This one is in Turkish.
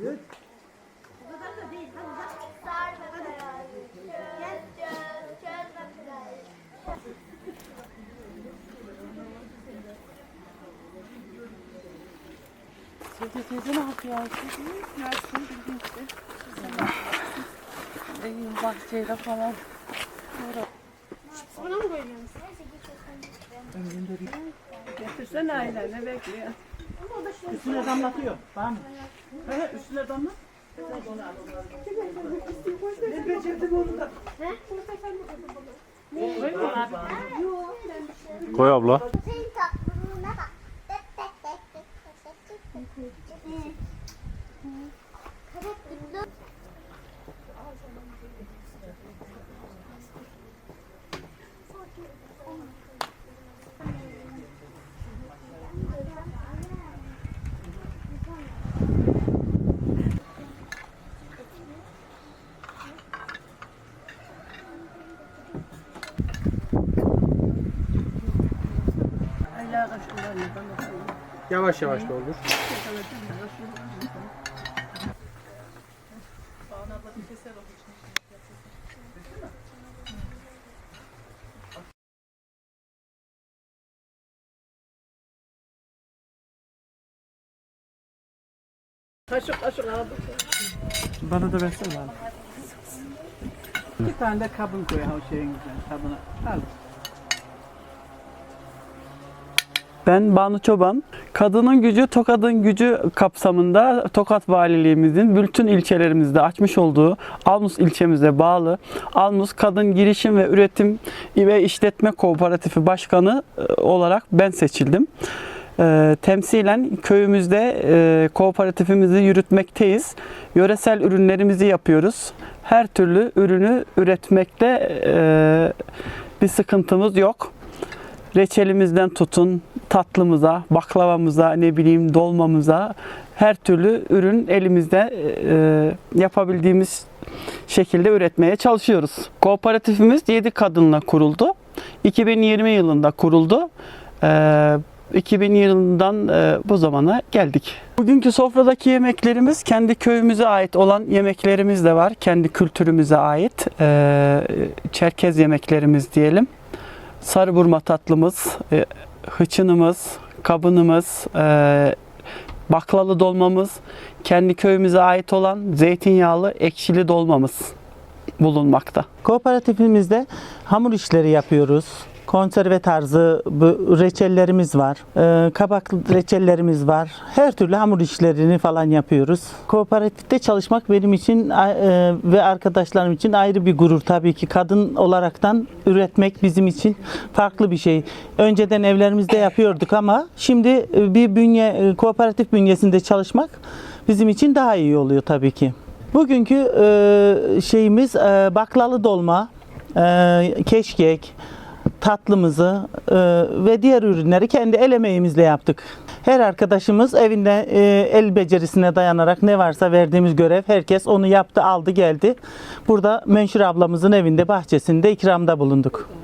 Teyze teyze ne yapıyor? Gelsin bilginçti. Evin bahçeyle falan. Ona mı koyuyorsun? Getirsene ailenle bekliyor. Üstüne damlatıyor. Tamam mı? He, üstüne damlat. Ne becerdim onu da. Koy abla. Senin tatlılığına bak. Tek Yavaş yavaş doldur. Kaşık kaşık aldım. Bana da versene abi. İki tane de kabın koy ha o şeyin güzel kabına. Al. Ben Banu Çoban. Kadının gücü Tokat'ın gücü kapsamında Tokat Valiliğimizin bütün ilçelerimizde açmış olduğu Almus ilçemize bağlı Almus Kadın Girişim ve Üretim ve İşletme Kooperatifi Başkanı e, olarak ben seçildim. E, temsilen köyümüzde e, kooperatifimizi yürütmekteyiz. Yöresel ürünlerimizi yapıyoruz. Her türlü ürünü üretmekte bir sıkıntımız yok reçelimizden tutun tatlımıza, baklavamıza, ne bileyim dolmamıza her türlü ürün elimizde e, yapabildiğimiz şekilde üretmeye çalışıyoruz. Kooperatifimiz 7 kadınla kuruldu. 2020 yılında kuruldu. E, 2000 yılından e, bu zamana geldik. Bugünkü sofradaki yemeklerimiz kendi köyümüze ait olan yemeklerimiz de var. Kendi kültürümüze ait. E, Çerkez yemeklerimiz diyelim sarı burma tatlımız, e, hıçınımız, kabınımız, e, baklalı dolmamız, kendi köyümüze ait olan zeytinyağlı ekşili dolmamız bulunmakta. Kooperatifimizde hamur işleri yapıyoruz. Konserve tarzı reçellerimiz var. Ee, kabak reçellerimiz var. Her türlü hamur işlerini falan yapıyoruz. Kooperatifte çalışmak benim için e, ve arkadaşlarım için ayrı bir gurur tabii ki. Kadın olaraktan üretmek bizim için farklı bir şey. Önceden evlerimizde yapıyorduk ama şimdi e, bir bünye e, kooperatif bünyesinde çalışmak bizim için daha iyi oluyor tabii ki. Bugünkü e, şeyimiz e, baklalı dolma, e, keşkek, tatlımızı e, ve diğer ürünleri kendi el emeğimizle yaptık. Her arkadaşımız evinde e, el becerisine dayanarak ne varsa verdiğimiz görev herkes onu yaptı, aldı, geldi. Burada Menşur ablamızın evinde, bahçesinde ikramda bulunduk.